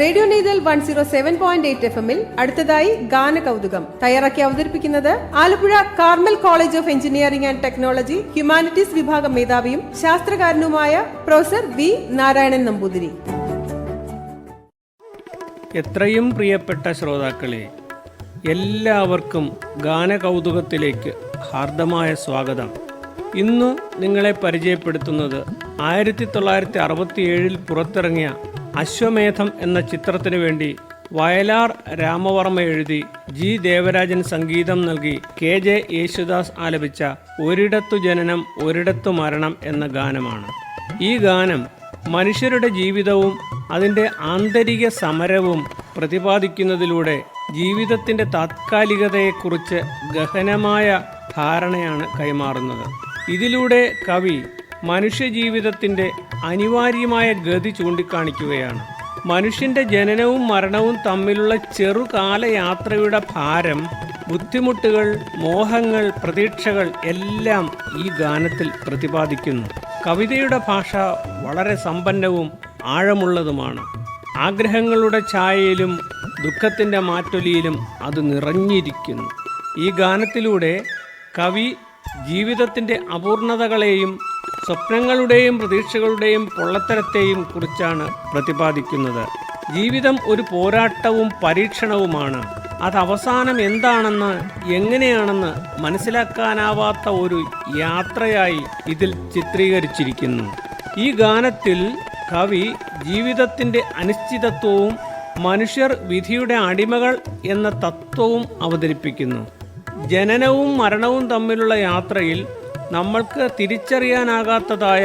Radio Neythal one zero seven point eight F എമ്മിൽ അടുത്തതായി ഗാന കൗതുകം തയ്യാറാക്കി അവതരിപ്പിക്കുന്നത് Alappuzha Carmel college of engineering and technology humanities വിഭാഗം മേധാവിയും ശാസ്ത്രകാരനുമായ പ്രൊഫസർ വി നാരായണൻ നമ്പൂതിരി. എത്രയും പ്രിയപ്പെട്ട ശ്രോതാക്കളെ എല്ലാവർക്കും ഗാനകൗതുകത്തിലേക്ക് ഹാർദമായ സ്വാഗതം. ഇന്നു നിങ്ങളെ പരിചയപ്പെടുത്തുന്നത് ആയിരത്തി തൊള്ളായിരത്തി അറുപത്തിയേഴിൽ പുറത്തിറങ്ങിയ അശ്വമേധം എന്ന ചിത്രത്തിനു വേണ്ടി വയലാർ രാമവർമ്മ എഴുതി ജി ദേവരാജൻ സംഗീതം നൽകി കെ ജെ യേശുദാസ് ആലപിച്ച ഒരിടത്തു ജനനം ഒരിടത്തു മരണം എന്ന ഗാനമാണ്. ഈ ഗാനം മനുഷ്യരുടെ ജീവിതവും അതിന്റെ ആന്തരിക സമരവും പ്രതിപാദിക്കുന്നതിലൂടെ ജീവിതത്തിന്റെ താത്കാലികതയെക്കുറിച്ച് ഗഹനമായ ധാരണയാണ് കൈമാറുന്നത്. ഇതിലൂടെ കവി മനുഷ്യജീവിതത്തിന്റെ അനിവാര്യമായ ഗതി ചൂണ്ടിക്കാണിക്കുകയാണ്. മനുഷ്യന്റെ ജനനവും മരണവും തമ്മിലുള്ള ചെറുകാലയാത്രയുടെ ഭാരം ബുദ്ധിമുട്ടുകൾ മോഹങ്ങൾ പ്രതീക്ഷകൾ എല്ലാം ഈ ഗാനത്തിൽ പ്രതിപാദിക്കുന്നു. കവിതയുടെ ഭാഷ വളരെ സമ്പന്നവും ആഴമുള്ളതുമാണ്. ആഗ്രഹങ്ങളുടെ ഛായയിലും ദുഃഖത്തിന്റെ മാറ്റൊലിയിലും അത് നിറഞ്ഞിരിക്കുന്നു. ഈ ഗാനത്തിലൂടെ കവി ജീവിതത്തിന്റെ അപൂർണതകളെയും സ്വപ്നങ്ങളുടെയും പ്രതീക്ഷകളുടെയും പൊള്ളത്തരത്തെയും കുറിച്ചാണ് പ്രതിപാദിക്കുന്നത്. ജീവിതം ഒരു പോരാട്ടവും പരീക്ഷണവുമാണ്. അത് അവസാനം എന്താണെന്ന് എങ്ങനെയാണെന്ന് മനസ്സിലാക്കാനാവാത്ത ഒരു യാത്രയായി ഇതിൽ ചിത്രീകരിച്ചിരിക്കുന്നു. ഈ ഗാനത്തിൽ കവി ജീവിതത്തിന്റെ അനിശ്ചിതത്വവും മനുഷ്യർ വിധിയുടെ അടിമകൾ എന്ന തത്വവും അവതരിപ്പിക്കുന്നു. ജനനവും മരണവും തമ്മിലുള്ള യാത്രയിൽ നമ്മൾക്ക് തിരിച്ചറിയാനാകാത്തതായ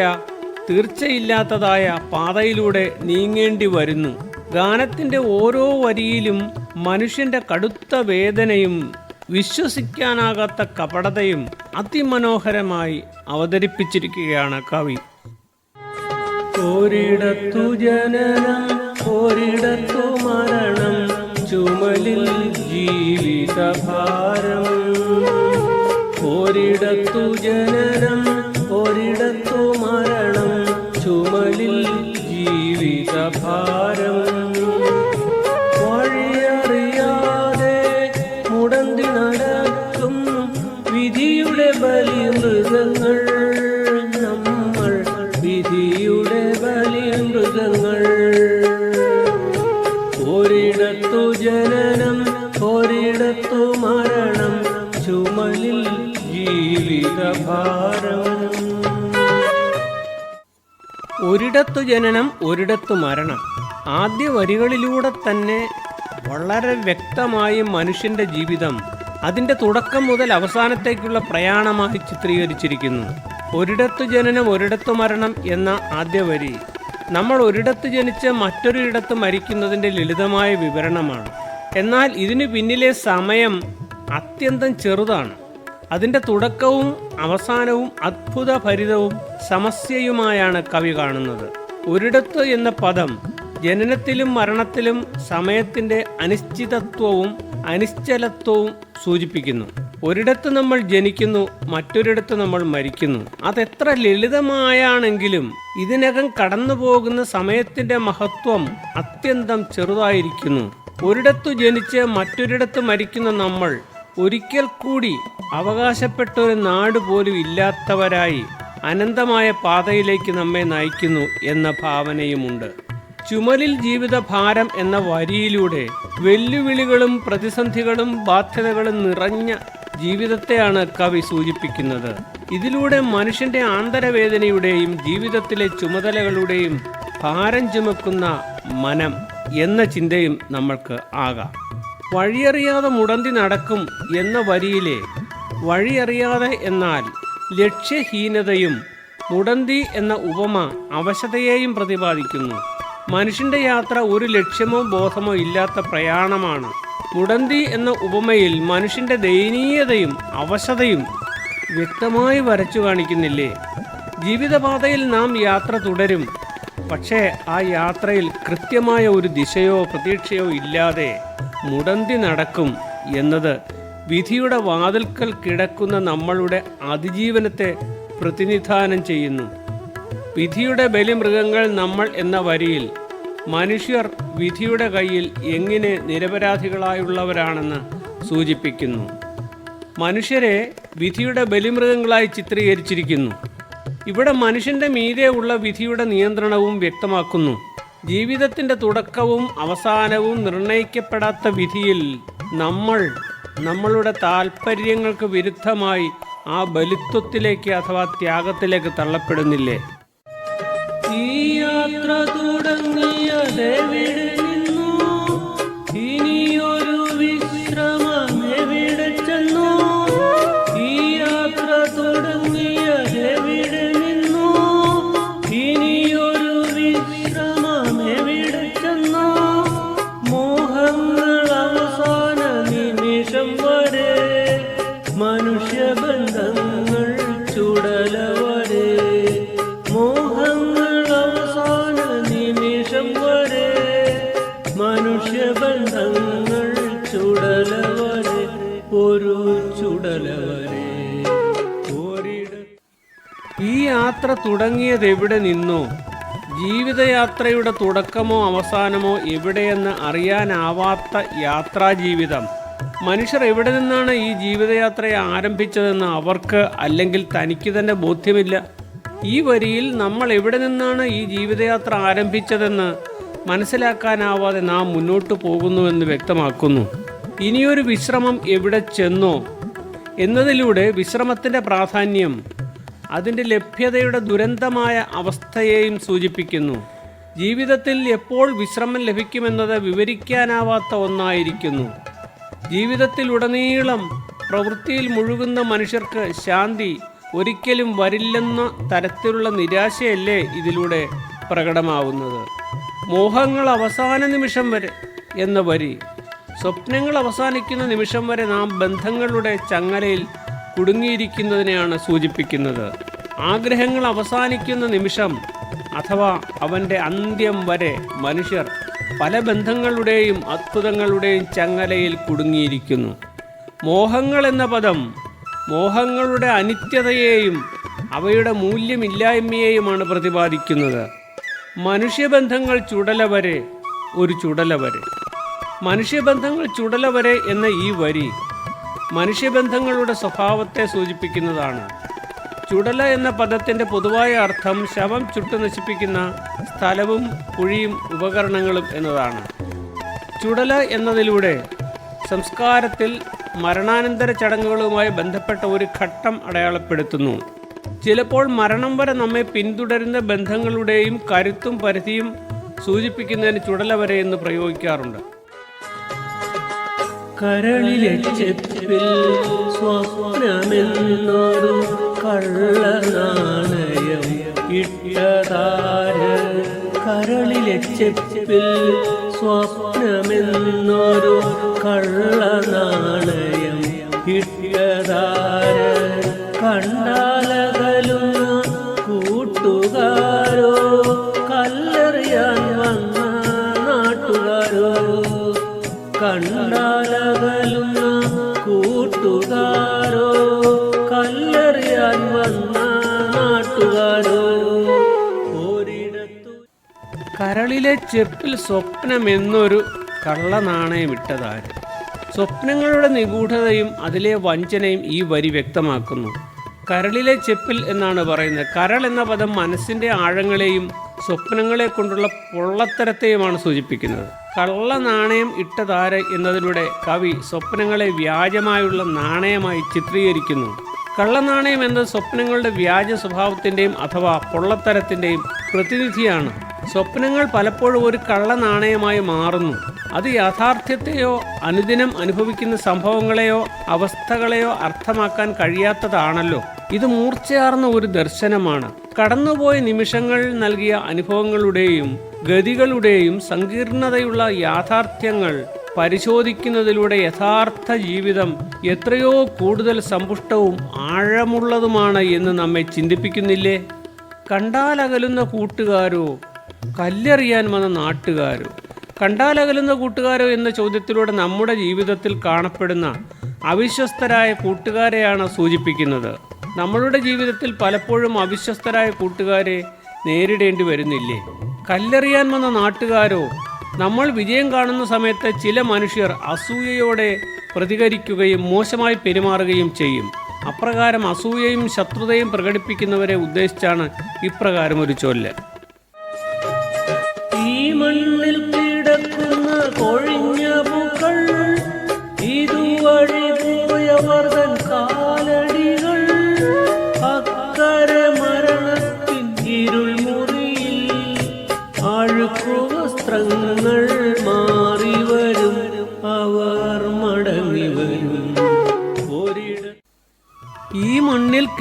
തീർച്ചയില്ലാത്തതായ പാതയിലൂടെ നീങ്ങേണ്ടി വരുന്നു. ഗാനത്തിന്റെ ഓരോ വരിയിലും മനുഷ്യന്റെ കടുത്ത വേദനയും വിശ്വസിക്കാനാകാത്ത കപടതയും അതിമനോഹരമായി അവതരിപ്പിച്ചിരിക്കുകയാണ് കവി. ഒരിടത്തു ജനനം ഒരിടത്തു മരണം ചുമലിൽ ജീവിതഭാരം. ഒരിടത്തു ജനനം ഒരിടത്തു മരണം ചുമലിൽ ജീവിതഭാരം ഒരിടത്തു ജനനം ഒരിടത്തു മരണം. ആദ്യ വരികളിലൂടെ തന്നെ വളരെ വ്യക്തമായി മനുഷ്യന്റെ ജീവിതം അതിന്റെ തുടക്കം മുതൽ അവസാനത്തേക്കുള്ള പ്രയാണമായി ചിത്രീകരിച്ചിരിക്കുന്നു. ഒരിടത്തു ജനനം ഒരിടത്തു മരണം എന്ന ആദ്യ വരി നമ്മൾ ഒരിടത്ത് ജനിച്ച് മറ്റൊരു ഇടത്ത് മരിക്കുന്നതിന്റെ ലളിതമായ വിവരണമാണ്. എന്നാൽ ഇതിനു പിന്നിലെ സമയം അത്യന്തം ചെറുതാണ്. അതിന്റെ തുടക്കവും അവസാനവും അത്ഭുതഭരിതവും സമസ്യയുമായാണ് കവി കാണുന്നത്. ഒരിടത്ത് എന്ന പദം ജനനത്തിലും മരണത്തിലും സമയത്തിന്റെ അനിശ്ചിതത്വവും അനിശ്ചലത്വവും സൂചിപ്പിക്കുന്നു. ഒരിടത്ത് നമ്മൾ ജനിക്കുന്നു മറ്റൊരിടത്ത് നമ്മൾ മരിക്കുന്നു. അതെത്ര ലളിതമായാണെങ്കിലും ഇതിനകം കടന്നു പോകുന്ന സമയത്തിന്റെ മഹത്വം അത്യന്തം ചെറുതായിരിക്കുന്നു. ഒരിടത്തു ജനിച്ച് മറ്റൊരിടത്ത് മരിക്കുന്ന നമ്മൾ ഒരിക്കൽ കൂടി അവകാശപ്പെട്ടൊരു നാട് പോലും ഇല്ലാത്തവരായി അനന്തമായ പാതയിലേക്ക് നമ്മെ നയിക്കുന്നു എന്ന ഭാവനയുമുണ്ട്. ചുമലിൽ ജീവിതഭാരം എന്ന വരിയിലൂടെ വെല്ലുവിളികളും പ്രതിസന്ധികളും ബാധ്യതകളും നിറഞ്ഞ ജീവിതത്തെയാണ് കവി സൂചിപ്പിക്കുന്നത്. ഇതിലൂടെ മനുഷ്യന്റെ ആന്തരവേദനയുടെയും ജീവിതത്തിലെ ചുമതലകളുടെയും ഭാരം ചുമക്കുന്ന മനം എന്ന ചിന്തയും നമ്മൾക്ക് ആകാം. വഴിയറിയാതെ മുടന്തി നടക്കും എന്ന വരിയിലെ വഴിയറിയാതെ എന്നാൽ ലക്ഷ്യഹീനതയും മുടന്തി എന്ന ഉപമ അവശതയെയും പ്രതിപാദിക്കുന്നു. മനുഷ്യന്റെ യാത്ര ഒരു ലക്ഷ്യമോ ബോധമോ ഇല്ലാത്ത പ്രയാണമാണ്. മുടന്തി എന്ന ഉപമയിൽ മനുഷ്യന്റെ ദയനീയതയും അവശതയും വ്യക്തമായി വരച്ചു കാണിക്കുന്നില്ലേ? ജീവിതപാതയിൽ നാം യാത്ര തുടരും. പക്ഷേ ആ യാത്രയിൽ കൃത്യമായ ഒരു ദിശയോ പ്രതീക്ഷയോ ഇല്ലാതെ മുടന്തി നടക്കും എന്നത് വിധിയുടെ വാതിൽക്കൽ കിടക്കുന്ന നമ്മളുടെ അതിജീവനത്തെ പ്രതിനിധാനം ചെയ്യുന്നു. വിധിയുടെ ബലിമൃഗങ്ങൾ നമ്മൾ എന്ന വരിയിൽ മനുഷ്യർ വിധിയുടെ കയ്യിൽ എങ്ങനെ നിരപരാധികളായുള്ളവരാണെന്ന് സൂചിപ്പിക്കുന്നു. മനുഷ്യരെ വിധിയുടെ ബലിമൃഗങ്ങളായി ചിത്രീകരിച്ചിരിക്കുന്നു. ഇവിടെ മനുഷ്യന്റെ മീതെ ഉള്ള വിധിയുടെ നിയന്ത്രണവും വ്യക്തമാക്കുന്നു. ജീവിതത്തിന്റെ തുടക്കവും അവസാനവും നിർണയിക്കപ്പെടാത്ത വിധിയിൽ നമ്മൾ നമ്മളുടെ താല്പര്യങ്ങൾക്ക് വിരുദ്ധമായി ആ ബലിത്വത്തിലേക്ക് അഥവാ ത്യാഗത്തിലേക്ക് തള്ളപ്പെടുന്നില്ലേ? ഈ യാത്ര തുടങ്ങിയതെവിടെ യാത്ര തുടങ്ങിയത് എവിടെ നിന്നോ? ജീവിതയാത്രയുടെ തുടക്കമോ അവസാനമോ എവിടെയെന്ന് അറിയാനാവാത്ത യാത്രാജീവിതം. മനുഷ്യർ എവിടെ നിന്നാണ് ഈ ജീവിതയാത്രയെ ആരംഭിച്ചതെന്ന് അവർക്ക് അല്ലെങ്കിൽ തനിക്ക് തന്നെ ബോധ്യമില്ല. ഈ വരിയിൽ നമ്മൾ എവിടെ നിന്നാണ് ഈ ജീവിതയാത്ര ആരംഭിച്ചതെന്ന് മനസ്സിലാക്കാനാവാതെ നാം മുന്നോട്ട് പോകുന്നുവെന്ന് വ്യക്തമാക്കുന്നു. ഇനിയൊരു വിശ്രമം എവിടെ ചെന്നോ? എന്നതിലൂടെ വിശ്രമത്തിന്റെ പ്രാധാന്യം അതിന്റെ ലഭ്യതയുടെ ദുരന്തമായ അവസ്ഥയെയും സൂചിപ്പിക്കുന്നു. ജീവിതത്തിൽ എപ്പോൾ വിശ്രമം ലഭിക്കുമെന്നത് വിവരിക്കാനാവാത്ത ഒന്നായിരിക്കുന്നു. ജീവിതത്തിൽ ഉടനീളം പ്രവൃത്തിയിൽ മുഴുകുന്ന മനുഷ്യർക്ക് ശാന്തി ഒരിക്കലും വരില്ലെന്ന തരത്തിലുള്ള നിരാശയല്ലേ ഇതിലൂടെ പ്രകടമാവുന്നത്. മോഹങ്ങൾ അവസാന നിമിഷം വരെ എന്ന വരി. സ്വപ്നങ്ങൾ അവസാനിക്കുന്ന നിമിഷം വരെ നാം ബന്ധങ്ങളുടെ ചങ്ങലയിൽ കുടുങ്ങിയിരിക്കുന്നതിനെയാണ് സൂചിപ്പിക്കുന്നത്. ആഗ്രഹങ്ങൾ അവസാനിക്കുന്ന നിമിഷം അഥവാ അവന്റെ അന്ത്യം വരെ മനുഷ്യർ പല ബന്ധങ്ങളുടെയും അത്ഭുതങ്ങളുടെയും ചങ്ങലയിൽ കുടുങ്ങിയിരിക്കുന്നു. മോഹങ്ങൾ എന്ന പദം മോഹങ്ങളുടെ അനിത്യതയെയും അവയുടെ മൂല്യമില്ലായ്മയെയുമാണ് പ്രതിപാദിക്കുന്നത്. മനുഷ്യബന്ധങ്ങൾ ചുടല വരെ ഒരു ചുടല വരെ. മനുഷ്യബന്ധങ്ങൾ ചുടല വരെ എന്ന ഈ വരി മനുഷ്യബന്ധങ്ങളുടെ സ്വഭാവത്തെ സൂചിപ്പിക്കുന്നതാണ്. ചുടല എന്ന പദത്തിന്റെ പൊതുവായ അർത്ഥം ശവം ചുട്ടു നശിപ്പിക്കുന്ന സ്ഥലവും കുഴിയും ഉപകരണങ്ങളും എന്നതാണ്. ചുടല എന്നതിലൂടെ സംസ്കാരത്തിൽ മരണാനന്തര ചടങ്ങുകളുമായി ബന്ധപ്പെട്ട ഒരു ഘട്ടം അടയാളപ്പെടുത്തുന്നു. ചിലപ്പോൾ മരണം വരെ നമ്മെ പിന്തുടരുന്ന ബന്ധങ്ങളുടെയും കരുത്തും പരിധിയും സൂചിപ്പിക്കുന്നതിന് ചുടല വരെ എന്ന് പ്രയോഗിക്കാറുണ്ട്. കരളിലെ ചെപ്പിൽ സ്വപ്നമെന്നൊരു കള്ളനാണയം ഇട്ടതാര്? കരളിലെ ചെപ്പിൽ സ്വപ്നമെന്നൊരു കള്ളനാണയം ഇട്ടതാര്? കണ്ടാലകലുന്ന കരളിലെ ചെപ്പിൽ സ്വപ്നം എന്നൊരു സ്വപ്നമെന്നൊരു കള്ളനാണയമിട്ടതാര് സ്വപ്നങ്ങളുടെ നിഗൂഢതയും അതിലെ വഞ്ചനയും ഈ വരി വ്യക്തമാക്കുന്നു. കരളിലെ ചെപ്പിൽ എന്നാണ് പറയുന്നത്. കരൾ എന്ന പദം മനസ്സിന്റെ ആഴങ്ങളെയും സ്വപ്നങ്ങളെ കൊണ്ടുള്ള പൊള്ളത്തരത്തെയുമാണ് സൂചിപ്പിക്കുന്നത്. കള്ള നാണയം ഇട്ടതാര് എന്നതിലൂടെ കവി സ്വപ്നങ്ങളെ വ്യാജമായുള്ള നാണയമായി ചിത്രീകരിക്കുന്നു. കള്ളനാണയം എന്നത് സ്വപ്നങ്ങളുടെ വ്യാജ സ്വഭാവത്തിന്റെയും അഥവാ പൊള്ളത്തരത്തിന്റെയും പ്രതിനിധിയാണ്. സ്വപ്നങ്ങൾ പലപ്പോഴും ഒരു കള്ളനാണയമായി മാറുന്നു. അത് യാഥാർത്ഥ്യത്തെയോ അനുദിനം അനുഭവിക്കുന്ന സംഭവങ്ങളെയോ അവസ്ഥകളെയോ അർത്ഥമാക്കാൻ കഴിയാത്തതാണല്ലോ. ഇത് മൂർച്ചയാർന്ന ഒരു ദർശനമാണ്. കടന്നുപോയ നിമിഷങ്ങൾ നൽകിയ അനുഭവങ്ങളുടെയും ഗതികളുടെയും സങ്കീർണതയുള്ള യാഥാർത്ഥ്യങ്ങൾ പരിശോധിക്കുന്നതിലൂടെ യഥാർത്ഥ ജീവിതം എത്രയോ കൂടുതൽ സമ്പുഷ്ടവും ആഴമുള്ളതുമാണ് എന്ന് നമ്മെ ചിന്തിപ്പിക്കുന്നില്ലേ? കണ്ടാലകലുന്ന കൂട്ടുകാരോ? കല്ലെറിയാൻ വന്ന നാട്ടുകാരോ? കണ്ടാലകലുന്ന കൂട്ടുകാരോ എന്ന ചോദ്യത്തിലൂടെ നമ്മുടെ ജീവിതത്തിൽ കാണപ്പെടുന്ന അവിശ്വസ്തരായ കൂട്ടുകാരെയാണ് സൂചിപ്പിക്കുന്നത്. നമ്മളുടെ ജീവിതത്തിൽ പലപ്പോഴും അവിശ്വസ്തരായ കൂട്ടുകാരെ നേരിടേണ്ടി വരുന്നില്ലേ? കല്ലെറിയാൻ വന്ന നാട്ടുകാരോ? നമ്മൾ വിജയം കാണുന്ന സമയത്ത് ചില മനുഷ്യർ അസൂയയോടെ പ്രതികരിക്കുകയും മോശമായി പെരുമാറുകയും ചെയ്യും. അപ്രകാരം അസൂയയും ശത്രുതയും പ്രകടിപ്പിക്കുന്നവരെ ഉദ്ദേശിച്ചാണ് ഇപ്രകാരം ഒരു ചൊല്ല്. ഈ മണ്ണിൽ കിടക്കുന്ന കൊഴിഞ്ഞ പൂക്കൾ ഇതുവഴി പോയവർ തൻ കാലടികൾ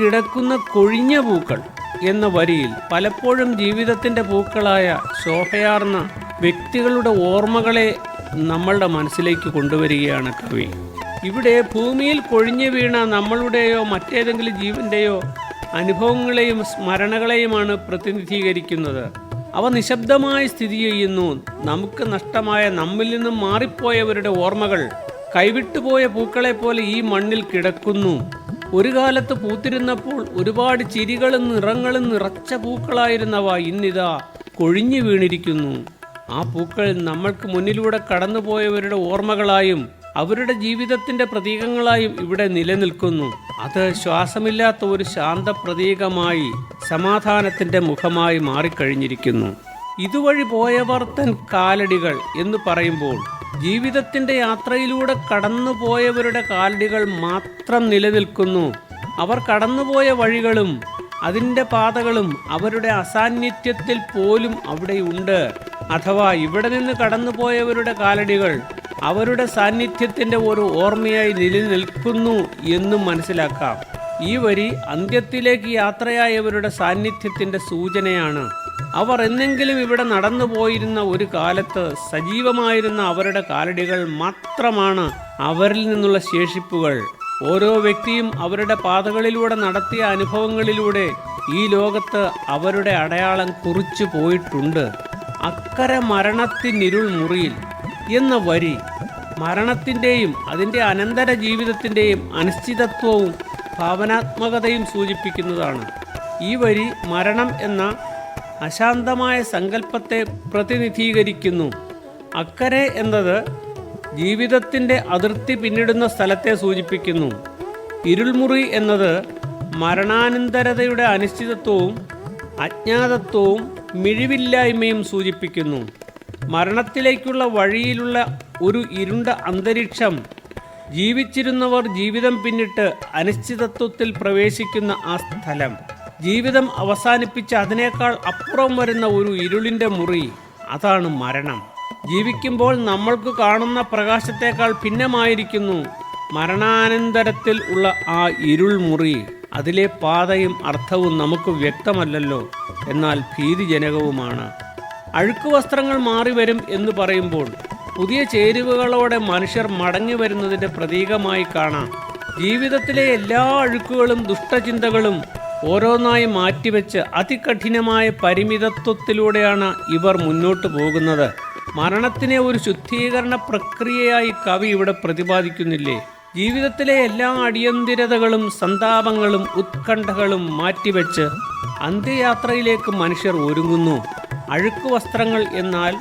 കിടക്കുന്ന കൊഴിഞ്ഞ പൂക്കൾ എന്ന വരിയിൽ പലപ്പോഴും ജീവിതത്തിന്റെ പൂക്കളായ ശോഭയാർന്ന വ്യക്തികളുടെ ഓർമ്മകളെ നമ്മളുടെ മനസ്സിലേക്ക് കൊണ്ടുവരികയാണ് കവി. ഇവിടെ ഭൂമിയിൽ കൊഴിഞ്ഞു വീണ നമ്മളുടെയോ മറ്റേതെങ്കിലും ജീവന്റെയോ അനുഭവങ്ങളെയും സ്മരണകളെയുമാണ് പ്രതിനിധീകരിക്കുന്നത്. അവ നിശബ്ദമായി സ്ഥിതി ചെയ്യുന്നു. നമുക്ക് നഷ്ടമായ നമ്മിൽ നിന്നും മാറിപ്പോയവരുടെ ഓർമ്മകൾ കൈവിട്ടുപോയ പൂക്കളെ പോലെ ഈ മണ്ണിൽ കിടക്കുന്നു. ഒരു കാലത്ത് പൂത്തിരുന്നപ്പോൾ ഒരുപാട് ചിരികളും നിറങ്ങളും നിറച്ച പൂക്കളായിരുന്നവ ഇന്നിതാ കൊഴിഞ്ഞു വീണിരിക്കുന്നു. ആ പൂക്കൾ നമ്മൾക്ക് മുന്നിലൂടെ കടന്നുപോയവരുടെ ഓർമ്മകളായും അവരുടെ ജീവിതത്തിന്റെ പ്രതീകങ്ങളായും ഇവിടെ നിലനിൽക്കുന്നു. അത് ശ്വാസമില്ലാത്ത ഒരു ശാന്ത പ്രതീകമായി സമാധാനത്തിന്റെ മുഖമായി മാറിക്കഴിഞ്ഞിരിക്കുന്നു. ഇതുവഴി പോയവർ തൻ കാലടികൾ എന്ന് പറയുമ്പോൾ ജീവിതത്തിന്റെ യാത്രയിലൂടെ കടന്നുപോയവരുടെ കാലടികൾ മാത്രം നിലനിൽക്കുന്നു. അവർ കടന്നുപോയ വഴികളും അതിന്റെ പാതകളും അവരുടെ അസാന്നിധ്യത്തിൽ പോലും അവിടെയുണ്ട്. അഥവാ ഇവിടെ നിന്ന് കടന്നുപോയവരുടെ കാലടികൾ അവരുടെ സാന്നിധ്യത്തിന്റെ ഒരു ഓർമ്മയായി നിലനിൽക്കുന്നു എന്നും മനസ്സിലാക്കാം. ഈ വരി അന്ത്യത്തിലേക്ക് യാത്രയായവരുടെ സാന്നിധ്യത്തിന്റെ സൂചനയാണ്. അവർ എന്നെങ്കിലും ഇവിടെ നടന്നു പോയിരുന്ന ഒരു കാലത്ത് സജീവമായിരുന്ന അവരുടെ കാലടികൾ മാത്രമാണ് അവരിൽ നിന്നുള്ള ശേഷിപ്പുകൾ. ഓരോ വ്യക്തിയും അവരുടെ പാതകളിലൂടെ നടത്തിയ അനുഭവങ്ങളിലൂടെ ഈ ലോകത്ത് അവരുടെ അടയാളം കുറിച്ചു പോയിട്ടുണ്ട്. അക്കരെ മരണത്തിനിരുൾ മുറിയിൽ എന്ന വരി മരണത്തിന്റെയും അതിന്റെ അനന്തര ജീവിതത്തിന്റെയും അനിശ്ചിതത്വവും ഭാവനാത്മകതയും സൂചിപ്പിക്കുന്നതാണ്. ഈ വരി മരണം എന്ന അശാന്തമായ സങ്കല്പത്തെ പ്രതിനിധീകരിക്കുന്നു. അക്കരെ എന്നത് ജീവിതത്തിന്റെ അതിർത്തി പിന്നിടുന്ന സ്ഥലത്തെ സൂചിപ്പിക്കുന്നു. ഇരുൾമുറി എന്നത് മരണാനന്തരതയുടെ അനിശ്ചിതത്വവും അജ്ഞാതത്വവും മിഴിവില്ലായ്മയും സൂചിപ്പിക്കുന്നു. മരണത്തിലേക്കുള്ള വഴിയിലുള്ള ഒരു ഇരുണ്ട അന്തരീക്ഷം ജീവിച്ചിരുന്നവർ ജീവിതം പിന്നിട്ട് അനിശ്ചിതത്വത്തിൽ പ്രവേശിക്കുന്ന ആ സ്ഥലം. ജീവിതം അവസാനിപ്പിച്ച് അതിനേക്കാൾ അപ്പുറം വരുന്ന ഒരു ഇരുളിന്റെ മുറി അതാണ് മരണം. ജീവിക്കുമ്പോൾ നമ്മൾക്ക് കാണുന്ന പ്രകാശത്തേക്കാൾ ഭിന്നമായിരിക്കുന്നു മരണാനന്തരത്തിൽ ഉള്ള ആ ഇരുൾ മുറി. അതിലെ പാതയും അർത്ഥവും നമുക്ക് വ്യക്തമല്ലല്ലോ എന്നാൽ ഭീതിജനകവുമാണ്. അഴുക്ക് വസ്ത്രങ്ങൾ മാറി വരും എന്ന് പറയുമ്പോൾ പുതിയ ചേരുവകളോടെ മനുഷ്യർ മടങ്ങി വരുന്നതിന്റെ പ്രതീകമായി കാണാം. ജീവിതത്തിലെ എല്ലാ അഴുക്കുകളും ദുഷ്ടചിന്തകളും ഓരോന്നായി മാറ്റിവെച്ച് അതികഠിനമായ പരിമിതത്വത്തിലൂടെയാണ് ഇവർ മുന്നോട്ട് പോകുന്നത്. മരണത്തിനെ ഒരു ശുദ്ധീകരണ പ്രക്രിയയായി കവി ഇവിടെ പ്രതിപാദിക്കുന്നില്ലേ? ജീവിതത്തിലെ എല്ലാ അടിയന്തിരതകളും സന്താപങ്ങളും ഉത്കണ്ഠകളും മാറ്റിവെച്ച് അന്ത്യയാത്രയിലേക്ക് മനുഷ്യർ ഒരുങ്ങുന്നു. അഴുക്ക് വസ്ത്രങ്ങൾ എന്നാൽ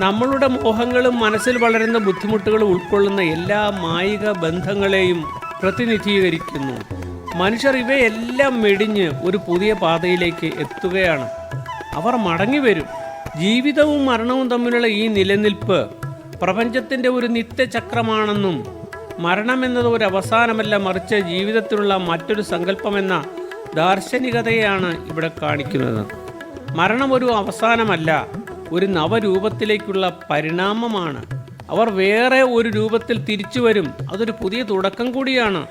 നമ്മളുടെ മോഹങ്ങളും മനസ്സിൽ വളരുന്ന ബുദ്ധിമുട്ടുകളും ഉൾക്കൊള്ളുന്ന എല്ലാ മായിക ബന്ധങ്ങളെയും പ്രതിനിധീകരിക്കുന്നു. മനുഷ്യർ ഇവയെല്ലാം മെടിഞ്ഞ് ഒരു പുതിയ പാതയിലേക്ക് എത്തുകയാണ്. അവർ മടങ്ങി വരും. ജീവിതവും മരണവും തമ്മിലുള്ള ഈ നിലനിൽപ്പ് പ്രപഞ്ചത്തിന്റെ ഒരു നിത്യചക്രമാണെന്നും മരണം എന്നത് ഒരു അവസാനമല്ല മറിച്ച് ജീവിതത്തിലുള്ള മറ്റൊരു സങ്കല്പമെന്ന ദാർശനികതയാണ് ഇവിടെ കാണിക്കുന്നത്. മരണം ഒരു അവസാനമല്ല ഒരു നവരൂപത്തിലേക്കുള്ള പരിണാമമാണ്. അവർ വേറെ ഒരു രൂപത്തിൽ തിരിച്ചു വരും. അതൊരു പുതിയ തുടക്കം കൂടിയാണ്.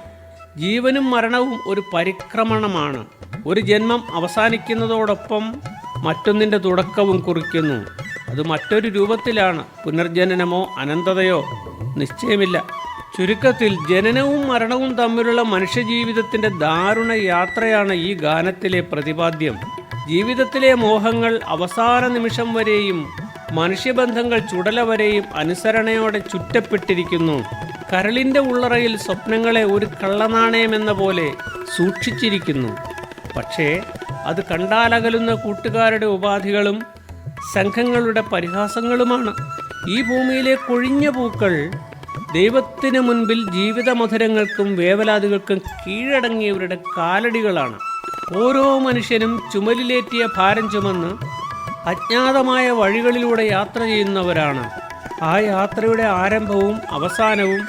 ജീവനും മരണവും ഒരു പരിക്രമണമാണ്. ഒരു ജന്മം അവസാനിക്കുന്നതോടൊപ്പം മറ്റൊന്നിന്റെ തുടക്കവും കുറിക്കുന്നു. അത് മറ്റൊരു രൂപത്തിലാണ്. പുനർജനനമോ അനന്തതയോ? നിശ്ചയമില്ല. ചുരുക്കത്തിൽ ജനനവും മരണവും തമ്മിലുള്ള മനുഷ്യജീവിതത്തിന്റെ ദാരുണ യാത്രയാണ് ഈ ഗാനത്തിലെ പ്രതിപാദ്യം. ജീവിതത്തിലെ മോഹങ്ങൾ അവസാന നിമിഷം വരെയും മനുഷ്യബന്ധങ്ങൾ ചുടല വരെയും അനുസരണയോടെ ചുറ്റപ്പെട്ടിരിക്കുന്നു. കരളിന്റെ ഉള്ളറയിൽ സ്വപ്നങ്ങളെ ഒരു കള്ളനാണയമെന്ന പോലെ സൂക്ഷിച്ചിരിക്കുന്നു. പക്ഷേ അത് കണ്ടാലകലുന്ന കൂട്ടുകാരുടെ ഉപാധികളും സംഘങ്ങളുടെ പരിഹാസങ്ങളുമാണ്. ഈ ഭൂമിയിലെ കൊഴിഞ്ഞ പൂക്കൾ ദൈവത്തിന് മുൻപിൽ ജീവിതമധുരങ്ങൾക്കും വേവലാതികൾക്കും കീഴടങ്ങിയവരുടെ കാലടികളാണ്. ഓരോ മനുഷ്യനും ചുമലിലേറ്റിയ ഭാരം ചുമന്ന് അജ്ഞാതമായ വഴികളിലൂടെ യാത്ര ചെയ്യുന്നവരാണ് ആ യാത്രയുടെ ആരംഭവും അവസാനവും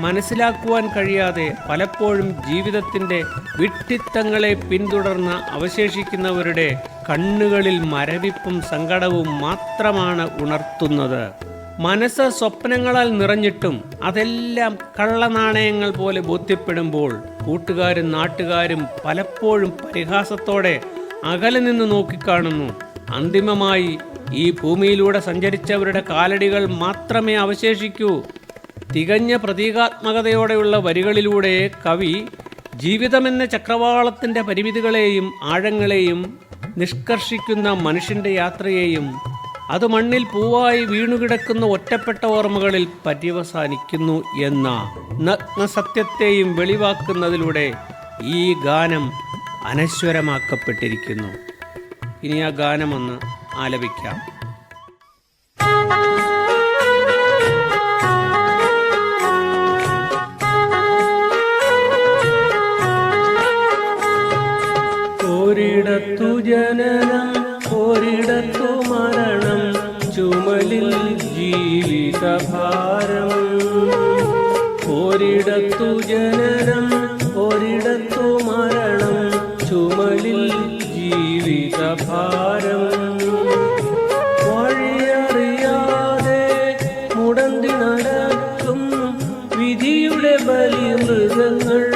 മനസ്സിലാക്കുവാൻ കഴിയാതെ പലപ്പോഴും ജീവിതത്തിന്റെ വിട്ടിത്തങ്ങളെ പിന്തുടർന്ന് അവശേഷിക്കുന്നവരുടെ കണ്ണുകളിൽ മരവിപ്പും സങ്കടവും മാത്രമാണ് ഉണർത്തുന്നത്. മനസ്സ് സ്വപ്നങ്ങളാൽ നിറഞ്ഞിട്ടും അതെല്ലാം കള്ളനാണയങ്ങൾ പോലെ ബോധ്യപ്പെടുമ്പോൾ കൂട്ടുകാരും നാട്ടുകാരും പലപ്പോഴും പരിഹാസത്തോടെ അകലെ നിന്ന് നോക്കിക്കാണുന്നു. അന്തിമമായി ഈ ഭൂമിയിലൂടെ സഞ്ചരിച്ചവരുടെ കാലടികൾ മാത്രമേ അവശേഷിക്കൂ. തികഞ്ഞ പ്രതീകാത്മകതയോടെയുള്ള വരികളിലൂടെ കവി ജീവിതമെന്ന ചക്രവാളത്തിന്റെ പരിമിതികളെയും ആഴങ്ങളെയും നിഷ്കർഷിക്കുന്ന മനുഷ്യന്റെ യാത്രയെയും അത് മണ്ണിൽ പൂവായി വീണുകിടക്കുന്ന ഒറ്റപ്പെട്ട ഓർമ്മകളിൽ പര്യവസാനിക്കുന്നു എന്ന നഗ്നസത്യത്തെയും വെളിവാക്കുന്നതിലൂടെ ഈ ഗാനം അനശ്വരമാക്കപ്പെട്ടിരിക്കുന്നു. ഇനി ആ ഗാനമൊന്ന് ആലപിക്കാം. ഒരിടത്തു ജനനം ബലിമൃഗങ്ങൾ നമ്മൾ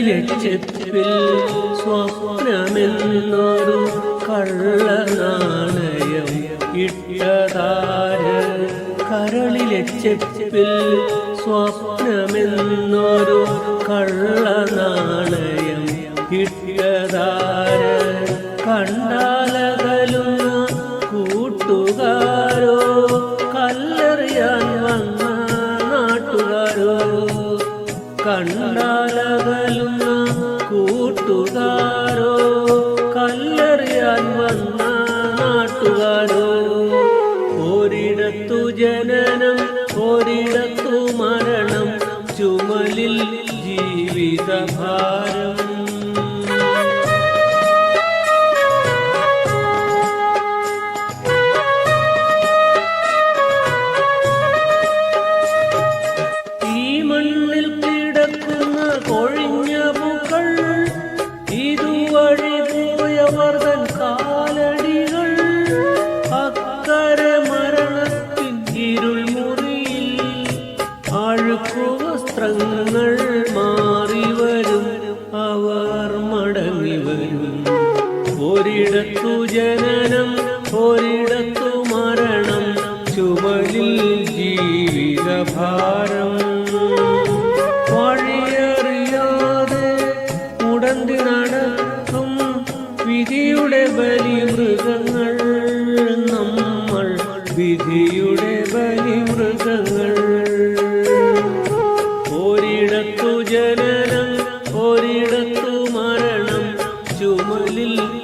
ചെപ്പിൽ സ്വപ്നമെന്നൊരു കള്ളനാണയം ഇട്ടതാര്? കരളിലെ ചെപ്പിൽ സ്വപ്നമെന്നൊരു കള്ളനാണയം ഇട്ടതാര്? കണ്ടാലകലും കൂട്ടുകാരോ? കല്ലെറിയാൻ വന്ന നാട്ടുകാരോ? കണ്ടാലകലുന്ന കൂട്ടുകാരോ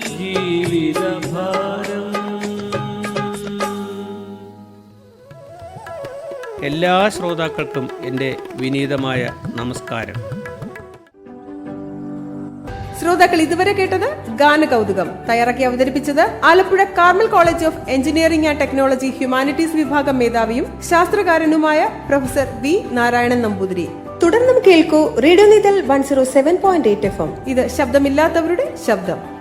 ജീവിതഭാരം. എല്ലാ ശ്രോതാക്കൾക്കും എന്റെ വിനീതമായ നമസ്കാരം. ശ്രോതാക്കൾ ഇതുവരെ കേട്ടത് ഗാന കൗതുകം തയ്യാറാക്കി അവതരിപ്പിച്ചത് Alappuzha Carmel college of engineering and technology humanities വിഭാഗം മേധാവിയും ശാസ്ത്രകാരനുമായ പ്രൊഫസർ വി നാരായണൻ നമ്പൂതിരി. തുടർന്നും കേൾക്കൂ radio Neythal one zero seven point eight F M. ഇത് ശബ്ദമില്ലാത്തവരുടെ ശബ്ദം.